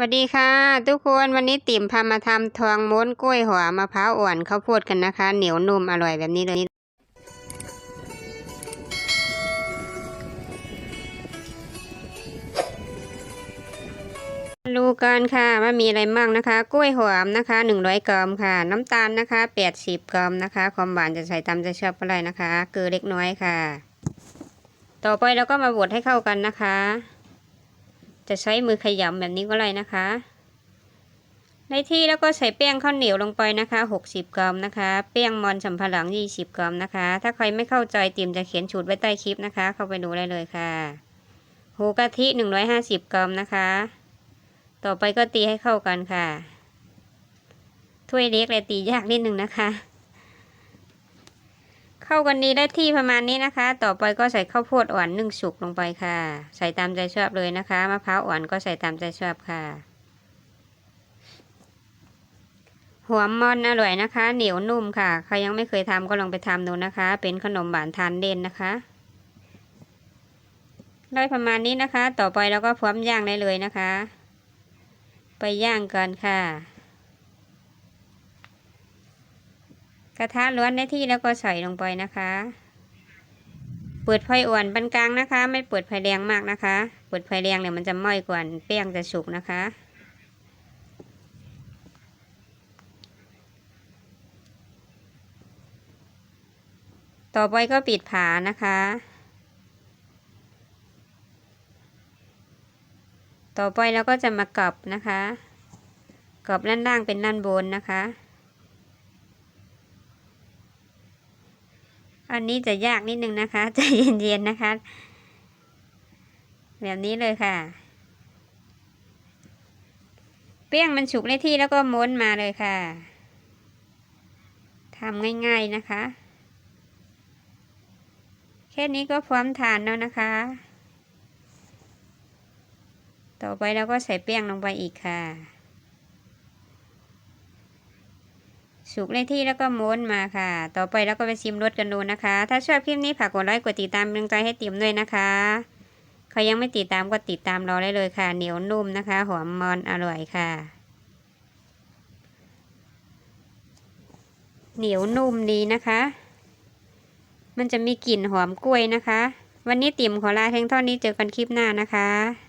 สวัสดีค่ะ ทุกคนวันนี้ติ่มพามาทำทองม้วนกล้วยหัวมะพร้าวอ่อนข้าวโพดกันนะคะ เหนียวนุ่มอร่อยแบบนี้เลย ดูกันค่ะว่ามีอะไรบ้างนะคะ กล้วยหอมนะคะหนึ่งร้อยกรัมค่ะ น้ำตาลนะคะแปดสิบกรัมนะคะ ความหวานจะใส่ตามใจชอบก็ได้นะคะ เกลือเล็กน้อยค่ะ ต่อไปเราก็มาบดให้เข้ากันนะคะ จะใช้มือขยำแบบนี้ก็ได้นะคะ ในที่แล้วก็ใส่แป้งข้าวเหนียวลงไปนะคะ 60 กรัมนะคะแป้งมอนสำปะหลัง 20 กรัมนะคะ ถ้าใครไม่เข้าใจติ่มจะเขียนสูตรไว้ใต้คลิปนะคะ เข้าไปดูได้เลยค่ะหูกะทิ 150 กรัมนะคะ ต่อไปก็ตีให้เข้ากันค่ะถ้วยเล็กเลยตียากนิดนึงนะคะ เข้ากันดีได้ที่ประมาณนี้นะคะ ต่อไปก็ใส่ข้าวโพดอ่อนนึ่งสุกลงไปค่ะ ใส่ตามใจชอบเลยนะคะ มะพร้าวอ่อนก็ใส่ตามใจชอบค่ะ หัวมอนอร่อยนะคะ เหนียวนุ่มค่ะ ใครยังไม่เคยทำก็ลองไปทำดูนะคะ เป็นขนมหวานทานเด่นนะคะ ได้ประมาณนี้นะคะ ต่อไปเราก็พร้อมย่างได้เลยนะคะ ไปย่างกันค่ะ กระทะร้อนได้ที่แล้วก็ใส่ลงไปนะคะ เปิดไฟอ่อนปานกลางนะคะ ไม่เปิดไฟแรงมากนะคะ เปิดไฟแรงเนี่ยมันจะไหม้กว่าแป้งจะสุกนะคะต่อไปก็ปิดฝานะคะ ต่อไปเราก็จะมากรอบนะคะกรอบด้านล่างเป็นด้านบนนะคะ อันนี้จะยากนิดนึงนะคะใจเย็นๆนะคะ แบบนี้เลยค่ะ เปี้ยงมันฉุกได้ที่แล้วก็ม้วนมาเลยค่ะทำง่ายๆนะคะ แค่นี้ก็พร้อมทานแล้วนะคะ ต่อไปเราก็ใส่แป้งลงไปอีกค่ะ สุกในที่แล้วก็ม้วนมาค่ะ ต่อไปเราก็ไปชิมรสกันดูนะคะ ถ้าชอบคลิปนี้ฝากกดไลค์กดติดตามเป็นกำลังใจให้ติ๋มด้วยนะคะใครยังไม่ติดตามก็ติดตามเราได้เลยค่ะ เหนียวนุ่มนะคะ หอมมอนอร่อยค่ะ เหนียวนุ่มดีนะคะ มันจะมีกลิ่นหอมกล้วยนะคะ วันนี้ติ๋มขอลาเพียงเท่านี้เจอกันคลิปหน้านะคะ